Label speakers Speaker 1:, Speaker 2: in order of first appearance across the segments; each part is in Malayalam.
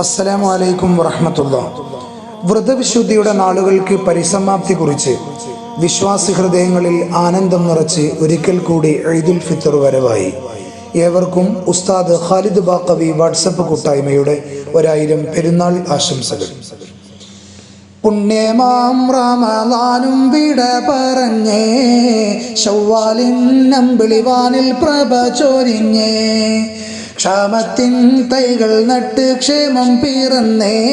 Speaker 1: അസ്സലാമു അലൈക്കും വറഹമത്തുള്ള. വ്രതവിശുദ്ധിയുടെ നാളുകൾക്ക് പരിസമാപ്തി കുറിച്ച് വിശ്വാസി ഹൃദയങ്ങളിൽ ആനന്ദം നിറച്ച് ഒരിക്കൽ കൂടി ഈദുൽ ഫിത്തർ വരവായി. ഏവർക്കും ഉസ്താദ് ഖാലിദ് ബാക്കവി വാട്സപ്പ് കൂട്ടായ്മയുടെ ഒരായിരം പെരുന്നാൾ ആശംസകൾ. പുണ്യമാം റമദാനും വിട പറഞ്ഞേ ശൗവാലിൻ നമ്പിളിവാനിൽ പ്രഭ ചൊരിഞ്ഞേ. ക്ഷാമത്തിൻ തൈകൾ നട്ട് ക്ഷേമം പീറന്നേ.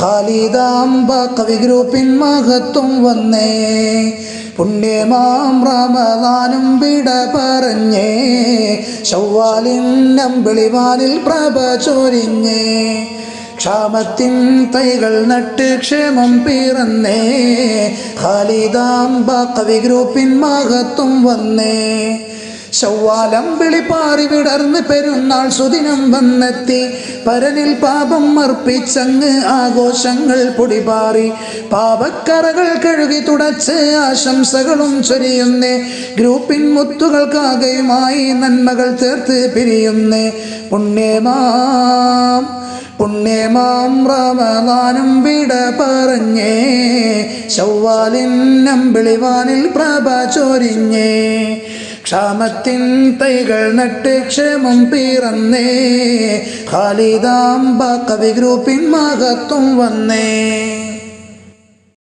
Speaker 1: ഖാലിദാം കവി ഗ്രൂപ്പിൻ മഹത്വം വന്നേ. പുണ്യമാം റമദാനും വിട പറഞ്ഞേ. ശൗവാലിൻ നമ്പിളിവാനിൽ പ്രഭ ചൊരിഞ്ഞേ. ക്ഷാമത്തിൻ തൈകൾ നട്ട് ക്ഷേമം പീറന്നേ. ഖാലിദാം കവി ഗ്രൂപ്പിൻ മഹത്വം വന്നേ. ശൗവാലം വിളിപ്പാറി വിടർന്ന് പെരുന്നാൾ സുദിനം വന്നെത്തി. പരനിൽ പാപം അർപ്പിച്ചങ്ങ് ആഘോഷങ്ങൾ പൊടിപാറി. പാപക്കറകൾ കഴുകി തുടച്ച് ആശംസകളും ചൊരിയുന്നേ. ഗ്രൂപ്പിൻ മുത്തുകൾക്കാകെയുമായി നന്മകൾ ചേർത്ത് പിരിയുന്നേ. പുണ്യമാം പുണ്യമാം റമദാനും വിട പറഞ്ഞേ. ശൗവാലിൻ നമ്പിളിവാനിൽ പ്രഭ ചൊരിഞ്ഞേ. ക്ഷാമത്തിൻ തൈകൾ നട്ട് ക്ഷേമം പിറന്നേ. ഖാലിദാംബ കവി ഗ്രൂപ്പിൻ മഹത്വം വന്നേ.